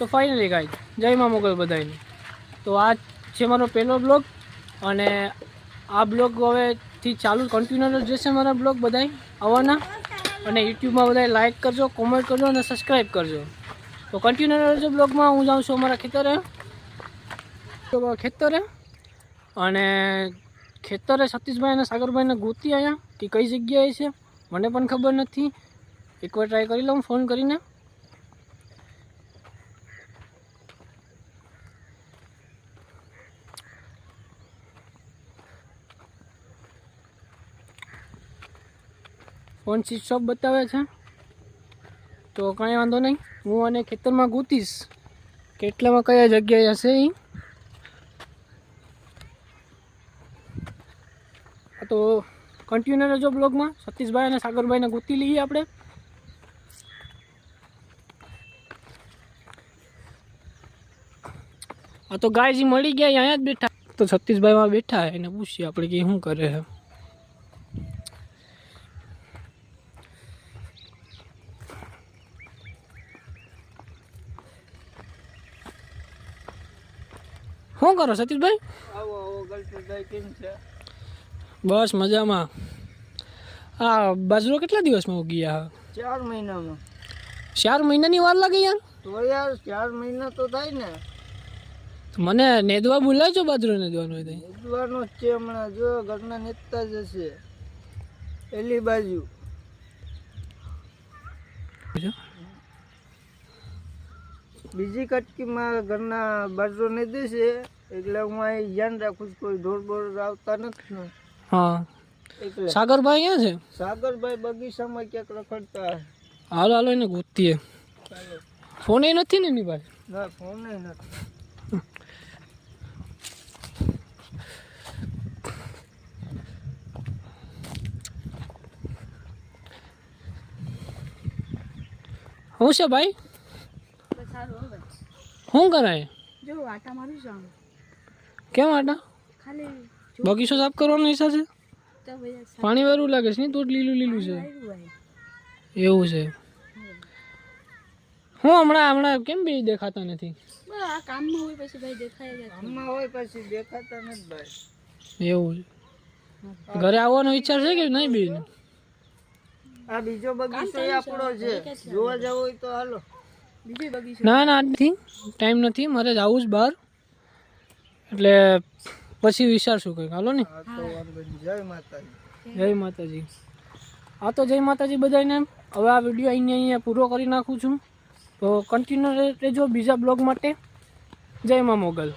તો ફાઇનલી ગાય જય મા મોગલ બધાને તો આ છે મારો પહેલો બ્લોગ અને આ બ્લોગ હવેથી ચાલુ કન્ટિન્યુ જશે મારા બ્લોગ બધાય આવવાના. અને યુટ્યુબમાં બધાય લાઇક કરજો કોમેન્ટ કરજો અને સબસ્ક્રાઈબ કરજો. તો કન્ટિન્યુ રહેજો બ્લોગમાં હું જાઉં છું અમારા ખેતરે. ખેતરે. અને ખેતરે સતીશભાઈ અને સાગરભાઈને ગોતી આવ્યા કે કઈ જગ્યાએ છે, મને પણ ખબર નથી. એકવાર ટ્રાય કરી લઉં ફોન કરીને. ફોન સ્વિચ ઓફ બતાવે છે. તો કાંઈ વાંધો નહીં. હું અને ખેતરમાં ગૂતીશ કેટલામાં કયા જગ્યાએ હશે એ તો કન્ટિન્યુ રહેજો બ્લોગમાં. સતીશભાઈ અને સાગરભાઈને ગોતી લઈએ આપણે. આ તો ગાયજી મળી ગયા, અહીંયા જ બેઠા. તો સતીશભાઈમાં બેઠા એને પૂછીએ આપણે કે શું કરે છે. શું કરો સતીશભાઈ? આવો આવો ગલપતભાઈ કેમ છે? બસ મજામાં. આ બાજરો કેટલા દિવસમાં ઉગી ગયા ચાર મહિનામાં. ચાર મહિનાની વાર લાગે યાર? તો યાર ચાર મહિના તો થાય ને. મને નેદવા બોલાવજો બાજરો નેદવાનું હોય નેદવાનો જ છે હમણાં. જો ઘરના નેતા જ હશે પેલી બાજુ. બીજી કટકીમાં ઘરના બાજરો નહીં દેશે એટલે હું અહીં ધ્યાન રાખું છું કોઈ ઢોર બોર આવતા નથી ને. હા. સાગરભાઈ ક્યાં છે? સાગરભાઈ બગીચામાં ક્યાંક રખડતા. હાલ હાલો એને ગોતીએ. ફોન એ નથી ને એની પાસે? ના ફોન નથી. શું છે ભાઈ? શું કરાય? જો આટા મારું જામ કેમ આટા? ખાલી બગીચો સાફ કરવાનો હિસાબ છે? પાણી વાળું લાગે છે ને તો લીલું લીલું છે. એવું છે. હું હમણાં હમણાં કેમ બી દેખાતા નથી? આ કામમાં હોય પછી ભાઈ દેખાય જ હોય પછી દેખાતા નથી ભાઈ. એવું છે. ઘરે આવવાનો વિચાર છે કે નહીં બી આ બીજો બગીચો આપણો છે. જોવા જવું હોય તો હાલો. ના ના નથી. ટાઈમ નથી. મારે જવું જ બહાર. એટલે પછી વિચારશું કંઈક. હાલો ને. જય માતાજી. જય માતાજી. હા તો જય માતાજી બધાને હવે આ વીડિયો અહીંયા અહીંયા પૂરો કરી નાખું છું. તો કન્ટિન્યુ રહેજો બીજા બ્લોગ માટે. જય મા મોગલ.